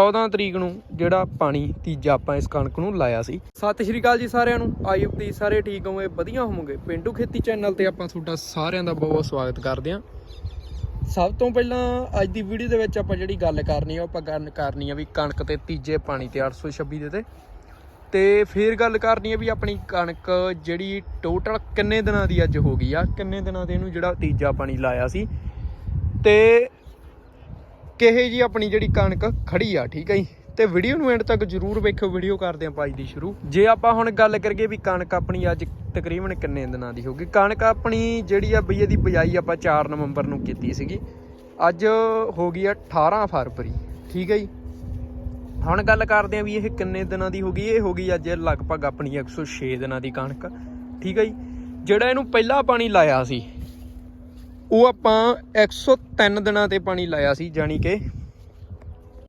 14 ਤਰੀਕ ਨੂੰ ਜਿਹੜਾ ਪਾਣੀ ਤੀਜਾ ਆਪਾਂ ਇਸ ਕਣਕ ਨੂੰ ਲਾਇਆ ਸੀ। ਸਤਿ ਸ਼੍ਰੀ ਅਕਾਲ ਜੀ ਸਾਰਿਆਂ ਨੂੰ। ਆਈ ਹੋਪ ਸਾਰੇ ਠੀਕ ਹੋਵੋਗੇ, ਵਧੀਆ ਹੋਵੋਗੇ? ਪਿੰਟੂ ਖੇਤੀ ਚੈਨਲ ਤੇ ਆਪਾਂ ਤੁਹਾਡਾ ਸਾਰਿਆਂ ਦਾ ਬਹੁਤ ਬਹੁਤ ਸਵਾਗਤ ਕਰਦੇ ਹਾਂ। ਸਭ ਤੋਂ ਪਹਿਲਾਂ ਅੱਜ ਦੀ ਵੀਡੀਓ ਦੇ ਵਿੱਚ ਆਪਾਂ ਜਿਹੜੀ ਗੱਲ ਕਰਨੀ ਆ, ਉਹ ਆਪਾਂ ਗੱਲ ਕਰਨੀ ਆ ਵੀ ਕਣਕ ਤੇ ਤੀਜੇ ਪਾਣੀ ਤੇ 826 ਦੇ ਤੇ। ਤੇ ਫਿਰ ਗੱਲ ਕਰਨੀ ਆ ਵੀ ਆਪਣੀ ਕਣਕ ਜਿਹੜੀ ਟੋਟਲ ਕਿੰਨੇ ਦਿਨਾਂ ਦੀ ਅੱਜ ਹੋ ਗਈ ਆ? ਕਿੰਨੇ ਦਿਨਾਂ ਦੇ ਇਹਨੂੰ ਜਿਹੜਾ ਤੀਜਾ ਪਾਣੀ ਲਾਇਆ ਸੀ? ਤੇ ਕਿਹੇ ਜੀ ਆਪਣੀ ਜਿਹੜੀ ਕਣਕ ਖੜੀ ਆ, ਠੀਕ ਹੈ ਜੀ? ਤੇ ਵੀਡੀਓ ਨੂੰ ਐਂਡ ਤੱਕ ਜਰੂਰ ਵੇਖਿਓ ਵੀਡੀਓ ਕਰਦੇ ਆਂ ਪਾਈ ਦੀ ਸ਼ੁਰੂ। ਜੇ ਆਪਾਂ ਹੁਣ ਗੱਲ ਕਰੀਏ ਵੀ ਕਣਕ ਆਪਣੀ ਅੱਜ ਤਕਰੀਬਨ ਕਿੰਨੇ ਦਿਨਾਂ ਦੀ ਹੋ ਗਈ ਕਣਕ ਆਪਣੀ ਜਿਹੜੀ ਆ ਬਈ ਇਹਦੀ ਬਿਜਾਈ ਆਪਾਂ 4 ਨਵੰਬਰ ਨੂੰ ਕੀਤੀ ਸੀਗੀ। ਅੱਜ ਹੋ ਗਈ ਆ 18 ਫਰਵਰੀ, ਠੀਕ ਹੈ ਜੀ? ਹੁਣ ਗੱਲ ਕਰਦੇ ਆਂ ਵੀ ਇਹ ਕਿੰਨੇ ਦਿਨਾਂ ਦੀ ਹੋ ਗਈ ਇਹ ਹੋ ਗਈ ਅੱਜ ਲਗਭਗ ਆਪਣੀ 106 ਦਿਨਾਂ ਦੀ ਕਣਕ, ਠੀਕ ਹੈ ਜੀ? ਜਿਹੜਾ ਇਹਨੂੰ ਪਹਿਲਾ ਪਾਣੀ ਲਾਇਆ ਸੀ ਉਹ ਆਪਾਂ 103 ਦਿਨਾਂ ਤੇ ਪਾਣੀ ਲਾਇਆ ਸੀ ਜਾਨੀ ਕਿ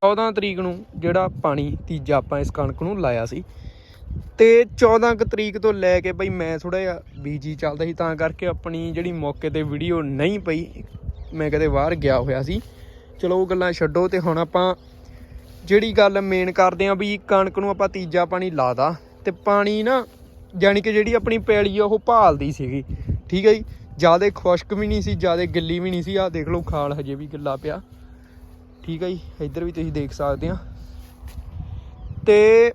14 ਤਰੀਕ ਨੂੰ ਜਿਹੜਾ ਪਾਣੀ ਤੀਜਾ ਆਪਾਂ ਇਸ ਕਣਕ ਨੂੰ ਲਾਇਆ ਸੀ। ਤੇ 14 ਕੁ ਤਰੀਕ ਤੋਂ ਲੈ ਕੇ ਬਈ ਮੈਂ ਥੋੜਾ ਜਿਹਾ ਬੀਜੀ ਚੱਲਦਾ ਸੀ, ਤਾਂ ਕਰਕੇ ਆਪਣੀ ਜਿਹੜੀ ਮੌਕੇ ਤੇ ਵੀਡੀਓ ਨਹੀਂ ਪਈ, ਮੈਂ ਕਦੇ ਬਾਹਰ ਗਿਆ ਹੋਇਆ ਸੀ। ਚਲੋ ਉਹ ਗੱਲਾਂ ਛੱਡੋ ਤੇ ਹੁਣ ਆਪਾਂ ਜਿਹੜੀ ਗੱਲ ਮੇਨ ਕਰਦੇ ਆਂ ਵੀ ਕਣਕ ਨੂੰ ਆਪਾਂ ਤੀਜਾ ਪਾਣੀ ਲਾਦਾ ਤੇ ਪਾਣੀ ਨਾ ਜਾਨੀ ਕਿ ਜਿਹੜੀ ਆਪਣੀ ਪੈਲੀ ਆ, ਉਹ ਭਾਲਦੀ ਸੀਗੀ। ਠੀਕ ਹੈ ਜੀ। ਜ਼ਿਆਦਾ ਖੁਸ਼ਕ ਵੀ ਨਹੀਂ ਸੀ, ਜ਼ਿਆਦਾ ਗਿੱਲੀ ਵੀ ਨਹੀਂ ਸੀ। ਆਹ ਦੇਖ ਲਓ, ਖਾਲ ਹਜੇ ਵੀ ਗਿੱਲਾ ਪਿਆ। ਠੀਕ ਹੈ ਜੀ, ਇੱਧਰ ਵੀ ਤੁਸੀਂ ਦੇਖ ਸਕਦੇ ਆ। ਤੇ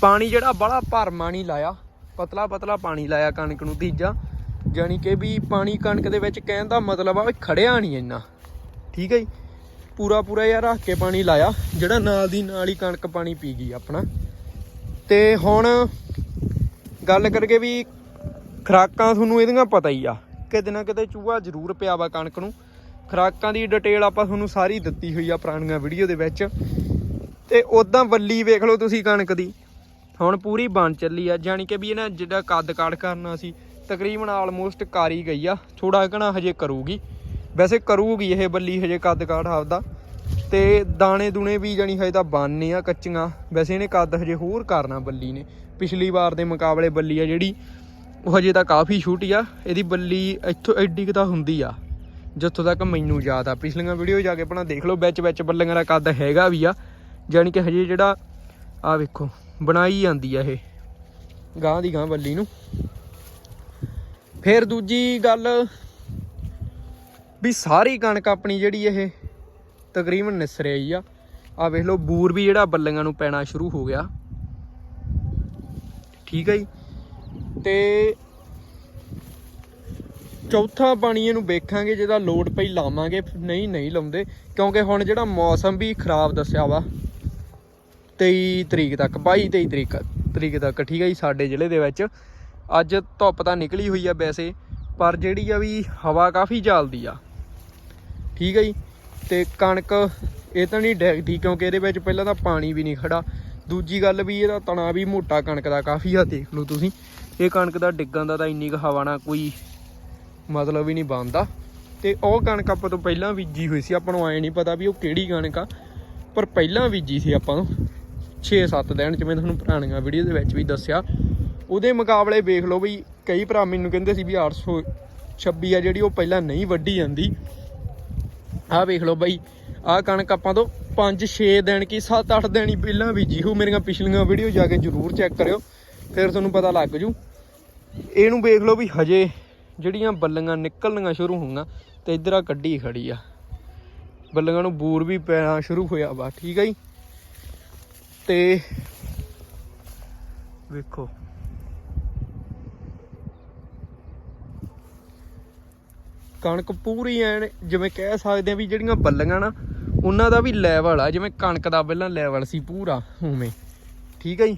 ਪਾਣੀ ਜਿਹੜਾ ਬੜਾ ਭਰਮਾ ਨਹੀਂ ਲਾਇਆ। ਪਤਲਾ ਪਤਲਾ ਪਾਣੀ ਲਾਇਆ ਕਣਕ ਨੂੰ ਤੀਜਾ। ਜਾਨੀ ਕਿ ਵੀ ਪਾਣੀ ਕਣਕ ਦੇ ਵਿੱਚ ਕਹਿਣ ਦਾ ਮਤਲਬ ਆ ਵੀ ਖੜਿਆ ਨਹੀਂ ਇੰਨਾ। ਠੀਕ ਹੈ ਜੀ ਪੂਰਾ ਪੂਰਾ ਯਾਰ ਰੱਖ ਕੇ ਪਾਣੀ ਲਾਇਆ। ਜਿਹੜਾ ਨਾਲ ਦੀ ਨਾਲ ਹੀ ਕਣਕ ਪਾਣੀ ਪੀ ਗਈ ਆਪਣਾ। ਤੇ ਹੁਣ ਗੱਲ ਕਰਕੇ ਵੀ ਖਰਾਕਾਂ ਤੁਹਾਨੂੰ ਇਹਦੀਆਂ ਪਤਾ ਹੀ ਆ ਕਿਤੇ ਨਾ ਕਿਤੇ ਚੂਹਾ ਜ਼ਰੂਰ ਪਿਆ ਵਾ ਕਣਕ ਨੂੰ। ਖਰਾਕਾਂ ਦੀ ਡਿਟੇਲ ਆਪਾਂ ਤੁਹਾਨੂੰ ਸਾਰੀ ਦਿੱਤੀ ਹੋਈ ਆ ਪੁਰਾਣੀਆਂ ਵੀਡੀਓ ਦੇ ਵਿੱਚ। ਤੇ ਉਦਾਂ ਵੱਲੀ ਵੇਖ ਲਓ ਤੁਸੀਂ ਕਣਕ ਦੀ। ਹੁਣ ਪੂਰੀ ਬਣ ਚੱਲੀ ਆ ਜਾਨੀ ਕਿ ਵੀ ਇਹਨਾਂ ਜਿਹੜਾ ਕੱਦ ਕਾੜ ਕਰਨਾ ਸੀ, ਤਕਰੀਬਨ ਆਲਮੋਸਟ ਕਰ ਹੀ ਗਈ ਆ। ਥੋੜਾ ਘਣਾ ਹਜੇ ਕਰੂਗੀ। ਵੈਸੇ ਕਰੂਗੀ ਇਹ ਬੱਲੀ ਹਜੇ ਕੱਦ ਕਾੜ ਆਪਦਾ। ਤੇ ਦਾਣੇ ਦੂਣੇ ਵੀ ਜਾਨੀ ਹਜੇ ਤਾਂ ਬਣਨੇ ਆ ਕੱਚੀਆਂ। ਵੈਸੇ ਇਹਨੇ ਕੱਦ ਹਜੇ ਹੋਰ ਕਰਨਾ ਬੱਲੀ ਨੇ। ਪਿਛਲੀ ਵਾਰ ਦੇ ਮੁਕਾਬਲੇ ਬੱਲੀ ਆ ਜਿਹੜੀ। ਉਹ ਹਜੇ ਤਾਂ ਕਾਫੀ ਛੋਟੀ ਆ, ਇਹਦੀ ਬੱਲੀ ਇੱਥੋਂ ਐਡੀ ਕੁ ਤਾਂ ਹੁੰਦੀ ਆ, ਜਿੱਥੋਂ ਤੱਕ ਮੈਨੂੰ ਯਾਦ ਆ। ਪਿਛਲੀਆਂ ਵੀਡੀਓ ਜਾ ਕੇ ਆਪਣਾ ਦੇਖ ਲਓ, ਵਿੱਚ ਵਿੱਚ ਬੱਲੀਆਂ ਦਾ ਕੱਦ ਹੈਗਾ ਵੀ ਆ ਜਾਨੀ ਕਿ ਹਜੇ ਜਿਹੜਾ ਆ ਵੇਖੋ, ਬਣਾਈ ਜਾਂਦੀ ਆ ਇਹ ਗਾਂ ਦੀ ਗਾਂ ਬੱਲੀ ਨੂੰ। ਫਿਰ ਦੂਜੀ ਗੱਲ ਵੀ ਸਾਰੀ ਕਣਕ ਆਪਣੀ ਜਿਹੜੀ ਇਹ ਤਕਰੀਬਨ ਨਿਸਰ ਆਈ ਆ। ਆ ਵੇਖ ਲਓ, ਬੂਰ ਵੀ ਜਿਹੜਾ ਬੱਲੀਆਂ ਨੂੰ ਪੈਣਾ ਸ਼ੁਰੂ ਹੋ ਗਿਆ। ਠੀਕ ਹੈ ਜੀ? ਤੇ ਚੌਥਾ ਪਾਣੀ ਇਹਨੂੰ ਵੇਖਾਂਗੇ, ਜਿਹਦਾ ਲੋਡ ਪਈ ਲਾਵਾਂਗੇ ਨਹੀਂ ਨਹੀਂ ਲਾਉਂਦੇ, ਕਿਉਂਕਿ ਹੁਣ ਜਿਹੜਾ ਮੌਸਮ ਵੀ ਖਰਾਬ ਦੱਸਿਆ ਵਾ 23 ਤਰੀਕ ਤੱਕ 22 23 ਤਰੀਕ ਤਰੀਕ ਤੱਕ, ਠੀਕ ਹੈ ਜੀ, ਸਾਡੇ ਜ਼ਿਲ੍ਹੇ ਦੇ ਵਿੱਚ। ਅੱਜ ਧੁੱਪ ਤਾਂ ਨਿਕਲੀ ਹੋਈ ਆ ਵੈਸੇ, ਪਰ ਜਿਹੜੀ ਆ ਵੀ ਹਵਾ ਕਾਫੀ ਚੱਲਦੀ ਆ। ਠੀਕ ਹੈ ਜੀ, ਤੇ ਕਣਕ ਇਹ ਤਾਂ ਨਹੀਂ ਡੈਗਦੀ, ਕਿਉਂਕਿ ਇਹਦੇ ਵਿੱਚ ਪਹਿਲਾਂ ਤਾਂ ਪਾਣੀ ਵੀ ਨਹੀਂ ਖੜਾ ਦੂਜੀ ਗੱਲ ਵੀ ਇਹਦਾ ਤਣਾ ਵੀ ਮੋਟਾ ਕਣਕ ਦਾ ਕਾਫੀ ਆ, ਦੇਖ ਲਓ ਤੁਸੀਂ। ਇਹ ਕਣਕ ਦਾ ਡਿੱਗਣ ਦਾ ਤਾਂ ਇੰਨੀ ਕੁ ਹਵਾ ਨਾਲ ਕੋਈ ਮਤਲਬ ਹੀ ਨਹੀਂ ਬਣਦਾ। ਤੇ ਉਹ ਕਣਕ ਆਪਾਂ ਤੋਂ ਪਹਿਲਾਂ ਬੀਜੀ ਹੋਈ ਸੀ, ਆਪਾਂ ਨੂੰ ਐ ਨਹੀਂ ਪਤਾ ਵੀ ਉਹ ਕਿਹੜੀ ਕਣਕ ਆ, ਪਰ ਪਹਿਲਾਂ ਬੀਜੀ ਸੀ ਆਪਾਂ ਨੂੰ। 6-7 ਦਿਨ ਜਿਵੇਂ ਤੁਹਾਨੂੰ ਪੁਰਾਣੀਆਂ ਵੀਡੀਓ ਦੇ ਵਿੱਚ ਵੀ ਦੱਸਿਆ। ਉਹਦੇ ਮੁਕਾਬਲੇ ਵੇਖ ਲਓ ਵੀ ਕਈ ਭਰਾ ਮੈਨੂੰ ਕਹਿੰਦੇ ਸੀ ਵੀ 826 ਆ ਜਿਹੜੀ ਉਹ ਪਹਿਲਾਂ ਨਹੀਂ ਵੱਢੀ ਜਾਂਦੀ। ਆਹ ਵੇਖ ਲਓ ਬਈ ਆਹ ਕਣਕ ਆਪਾਂ ਤੋਂ 5-6 ਦਿਨ ਕੀ 7-8 ਦਿਨ ਹੀ ਪਹਿਲਾਂ ਬੀਜੀ ਹੋ ਮੇਰੀਆਂ ਪਿਛਲੀਆਂ ਵੀਡੀਓ ਜਾ ਕੇ ਜਰੂਰ ਚੈੱਕ ਕਰਿਓ। ਫਿਰ ਤੁਹਾਨੂੰ ਪਤਾ ਲੱਗ ਜੂ। ਇਹਨੂੰ ਵੇਖ ਲਓ ਵੀ ਹਜੇ ਜਿਹੜੀਆਂ ਬੱਲੀਆਂ ਨਿਕਲਣੀਆਂ ਸ਼ੁਰੂ ਹੋਈਆਂ ਤੇ ਇਧਰ ਆ ਕੱਢੀ ਖੜੀ ਆ। ਬੱਲੀਆਂ ਨੂੰ ਬੂਰ ਵੀ ਪੈਣਾ ਸ਼ੁਰੂ ਹੋਇਆ ਵਾ, ਠੀਕ ਹੈ ਜੀ? ਤੇ ਵੇਖੋ। ਕਣਕ ਪੂਰੀ ਐਨ ਜਿਵੇਂ ਕਹਿ ਸਕਦੇ ਆ ਵੀ ਜਿਹੜੀਆਂ ਬੱਲੀਆਂ ਨਾ ਉਹਨਾਂ ਦਾ ਵੀ ਲੈਵਲ ਆ, ਜਿਵੇਂ ਕਣਕ ਦਾ ਪਹਿਲਾਂ ਲੈਵਲ ਸੀ ਪੂਰਾ ਉਵੇਂ। ਠੀਕ ਹੈ ਜੀ?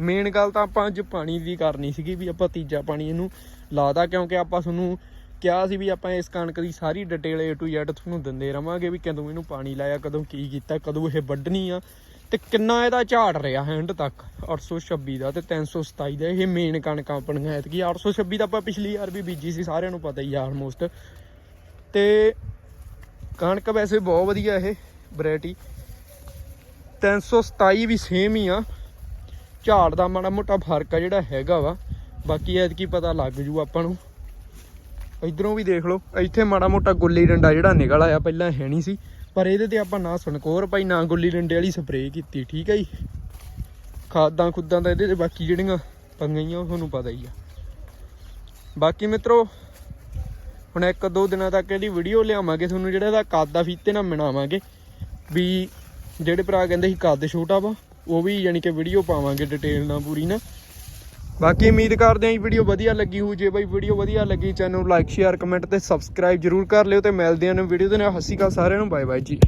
ਮੇਨ ਗੱਲ ਤਾਂ ਆਪਾਂ ਅੱਜ ਪਾਣੀ ਦੀ ਕਰਨੀ ਸੀਗੀ ਵੀ ਆਪਾਂ ਤੀਜਾ ਪਾਣੀ ਇਹਨੂੰ ਲਾਦਾ ਕਿਉਂਕਿ ਆਪਾਂ ਤੁਹਾਨੂੰ ਕਿਹਾ ਸੀ ਵੀ ਆਪਾਂ ਇਸ ਕਣਕ ਦੀ ਸਾਰੀ ਡਿਟੇਲ A to Z ਤੁਹਾਨੂੰ ਦਿੰਦੇ ਰਵਾਂਗੇ ਵੀ ਕਦੋਂ ਇਹਨੂੰ ਪਾਣੀ ਲਾਇਆ, ਕਦੋਂ ਕੀ ਕੀਤਾ, ਕਦੋਂ ਇਹ ਵੱਢਣੀ ਆ। ਤੇ ਕਿੰਨਾ ਇਹਦਾ ਝਾੜ ਰਿਹਾ ਹੈਂਡ ਤੱਕ? 826 ਦਾ ਤੇ 327 ਦਾ, ਇਹ ਮੇਨ ਕਣਕਾਂ ਆਪਣੀਆਂ, ਐਤਕੀ 826 ਦਾ ਆਪਾਂ ਪਿਛਲੀ ਵਾਰ ਵੀ ਬੀਜੀ ਸੀ, ਸਾਰਿਆਂ ਨੂੰ ਪਤਾ ਹੀ ਆ ਆਲਮੋਸਟ ਤੇ ਕਣਕ ਵੈਸੇ ਬਹੁਤ ਵਧੀਆ ਇਹ। ਵੈਰਾਈਟੀ। 327 ਵੀ ਸੇਮ ਹੀ ਆ। ਝਾੜ ਦਾ ਮਾੜਾ ਮੋਟਾ ਫ਼ਰਕ ਆ ਜਿਹੜਾ ਹੈਗਾ ਵਾ। ਬਾਕੀ ਐਤਕੀ ਪਤਾ ਲੱਗ ਜੂ ਆਪਾਂ ਨੂੰ। ਇਧਰੋਂ ਵੀ ਦੇਖ ਲਓ, ਇੱਥੇ ਮਾੜਾ ਮੋਟਾ ਗੁੱਲੀ ਡੰਡਾ ਜਿਹੜਾ ਨਿਕਲ ਆਇਆ, ਪਹਿਲਾਂ ਹੈ ਨਹੀਂ ਸੀ। ਪਰ ਇਹਦੇ ਤੇ ਆਪਾਂ ਨਾ ਸੁਣਕੋਰ ਭਾਈ ਨਾ ਗੁੱਲੀ ਡੰਡੇ ਵਾਲੀ ਸਪਰੇਅ ਕੀਤੀ, ਠੀਕ ਹੈ ਜੀ? ਖਾਦਾਂ ਖੁੱਦਾਂ ਦਾ ਇਹਦੇ ਤੇ ਬਾਕੀ ਜਿਹੜੀਆਂ ਪੰਗਈਆਂ ਉਹ ਤੁਹਾਨੂੰ ਪਤਾ ਹੀ ਆ। ਬਾਕੀ ਮਿੱਤਰੋ, ਹੁਣ ਇੱਕ ਦੋ ਦਿਨਾਂ ਤੱਕ ਇਹਦੀ ਵੀਡੀਓ ਲਿਆਵਾਂਗੇ ਤੁਹਾਨੂੰ, ਜਿਹੜਾ ਇਹਦਾ ਕਾਦਾ ਫੀਤੇ ਨਾਲ ਮਿਣਾਵਾਂਗੇ ਵੀ ਜਿਹੜੇ ਭਰਾ ਕਹਿੰਦੇ ਸੀ ਕੱਦ ਛੋਟਾ ਵਾ, ਉਹ ਵੀ ਯਾਨੀ ਕਿ ਵੀਡੀਓ ਪਾਵਾਂਗੇ ਡਿਟੇਲ ਨਾਲ ਪੂਰੀ ਨਾ। ਬਾਕੀ ਉਮੀਦ ਕਰਦੇ ਆਂ ਇਹ ਵੀਡੀਓ ਵਧੀਆ ਲੱਗੀ ਹੋਊ। ਜੇ ਬਾਈ ਵੀਡੀਓ ਵਧੀਆ ਲੱਗੀ ਚੈਨਲ ਨੂੰ ਲਾਈਕ ਸ਼ੇਅਰ ਕਮੈਂਟ ਤੇ ਸਬਸਕ੍ਰਾਈਬ ਜਰੂਰ ਕਰ ਲਿਓ ਤੇ ਮਿਲਦੇ ਆਂ ਵੀਡੀਓ ਦੇ ਨਾਲ। ਹੱਸੀ ਕਾ ਸਾਰਿਆਂ ਨੂੰ ਬਾਏ ਬਾਏ ਜੀ।